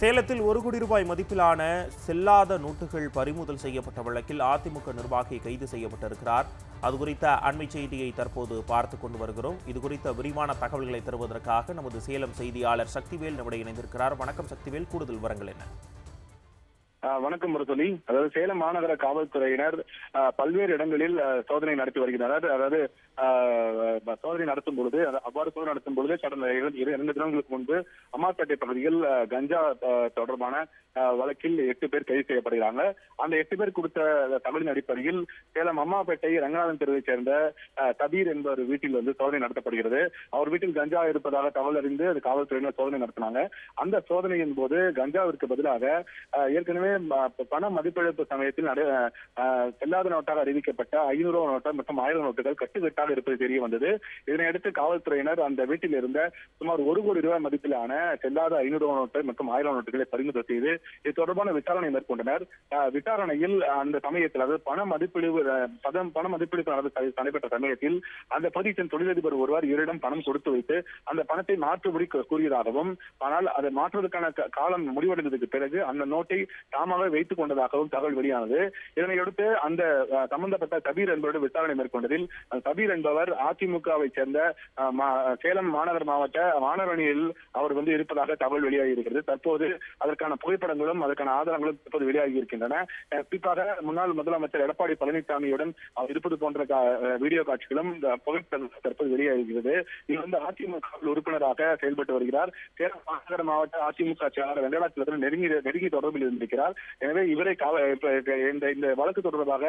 சேலத்தில் ஒரு கோடி ரூபாய் மதிப்பிலான செல்லாத நோட்டுகள் பறிமுதல் செய்யப்பட்ட வழக்கில் அதிமுக நிர்வாகி கைது செய்யப்பட்டிருக்கிறார். அது குறித்த அண்மை செய்தியை தற்போது பார்த்து கொண்டு வருகிறோம். இது குறித்த விரிவான தகவல்களை தருவதற்காக நமது சேலம் செய்தியாளர் சக்திவேல் நம்முடைய இணைந்திருக்கிறார். வணக்கம் சக்திவேல். கூடுதல் விவரங்கள் என்ன? வணக்கம் முரசொலி. அதாவது சேலம் மாநகர காவல்துறையினர் பல்வேறு இடங்களில் சோதனை நடத்தி வருகிறார் அதாவது சோதனை நடத்தும் பொழுது அவ்வாறு சோதனை நடத்தும் பொழுது கடந்த இரு- இரண்டு தினங்களுக்கு முன்பு அம்மாப்பேட்டை பகுதியில் கஞ்சா தொடர்பான வழக்கில் எட்டு பேர் கைது செய்யப்படுகிறாங்க. அந்த எட்டு பேர் கொடுத்த தகவலின் அடிப்படையில் சேலம் அம்மாப்பேட்டை ரங்கநாதன் தெருவைச் சேர்ந்த ஆஹ் கபீர் என்பவர் வீட்டில் வந்து சோதனை நடத்தப்படுகிறது. அவர் வீட்டில் கஞ்சா இருப்பதாக தகவல் அறிந்து அது காவல்துறையினர் சோதனை நடத்தினாங்க. அந்த சோதனையின் போது கஞ்சாவிற்கு பதிலாக ஏற்கனவே பண மதிப்பிழப்பு சமயத்தில் செல்லாத நோட்டாக அறிவிக்கப்பட்ட ஐநூறு நோட்டு மற்றும் ஆயிரம் நோட்டுகள் கட்டுக்கட்டாக இருப்பது தெரிய வந்தது. இதனையடுத்து காவல்துறையினர் அந்த வீட்டில் இருந்த சுமார் ஒரு கோடி ரூபாய் மதிப்பிலான செல்லாத ஐநூறு நோட்டு மற்றும் ஆயிரம் நோட்டுகளை பறிமுதல் செய்து இது தொடர்பான விசாரணை மேற்கொண்டனர். விசாரணையில் அந்த சமயத்தில் அதாவது பண மதிப்பிழிவு பதம் பண மதிப்பிழிப்பு நடந்த நடைபெற்ற சமயத்தில் அந்த பகுதியின் தொழிலதிபர் ஒருவர் இவரிடம் பணம் கொடுத்து வைத்து அந்த பணத்தை மாற்றுபடி கூறியதாகவும் ஆனால் அதை மாற்றுவதற்கான காலம் முடிவடைந்ததுக்கு பிறகு அந்த நோட்டை தாம் தாமாக வைத்துக் கொண்டதாகவும் தகவல் வெளியானது. இதனையடுத்து அந்த சம்பந்தப்பட்ட கபீர் என்பவருடன் விசாரணை மேற்கொண்டதில் கபீர் என்பவர் அதிமுகவை சேர்ந்த மா- சேலம் மாநகர் மாவட்ட மாணவர் அணியில் அவர் வந்து இருப்பதாக தகவல் வெளியாகி இருக்கிறது தற்போது அதற்கான புகைப்படங்களும் அதற்கான ஆதாரங்களும் தற்போது வெளியாகி இருக்கின்றன குறிப்பாக முன்னாள் முதலமைச்சர் எடப்பாடி பழனிசாமியுடன் அவர் இருப்பது போன்ற வீடியோ காட்சிகளும் இந்த புகைப்படங்கள் தற்போது வெளியாகிறது இது வந்து அதிமுக உறுப்பினராக செயல்பட்டு வருகிறார். சேலம் மாநகர மாவட்ட அதிமுக செயலாளர் வெங்கடாச்சலத்துடன் நெருங்கி நெருங்கி தொடர்பில் இருந்திருக்கிறார். எனவே இவரை இந்த இந்த வழக்கு தொடர்பாக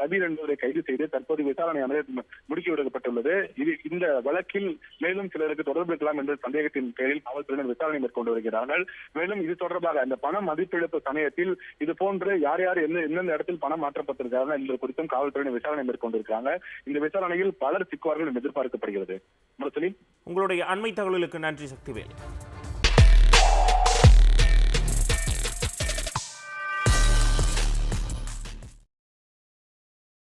சபீர் என்பவரை கைது செய்து தற்போது விசாரணை அமைய முடுக்கி விடப்பட்டுள்ளது. இது இந்த வழக்கில் மேலும் சிலருக்கு தொடர்பு இருக்கலாம் என்ற சந்தேகத்தின் பேரில் காவல்துறையினர் விசாரணை மேற்கொண்டு வருகிறார்கள். மேலும் இது தொடர்பாக அந்த பண மதிப்பிழப்பு சமயத்தில் இது போன்று யார் யார் எந்த எந்தெந்த இடத்தில் பணம் மாற்றப்பட்டிருக்கிறார்கள் என்பது குறித்தும் காவல்துறையினர் விசாரணை மேற்கொண்டிருக்கிறாங்க. இந்த விசாரணையில் பலர் சிக்குவார்கள் என்று எதிர்பார்க்கப்படுகிறது. முரசொலி உங்களுடைய அண்மை தகவலுக்கு நன்றி சக்திவேல்.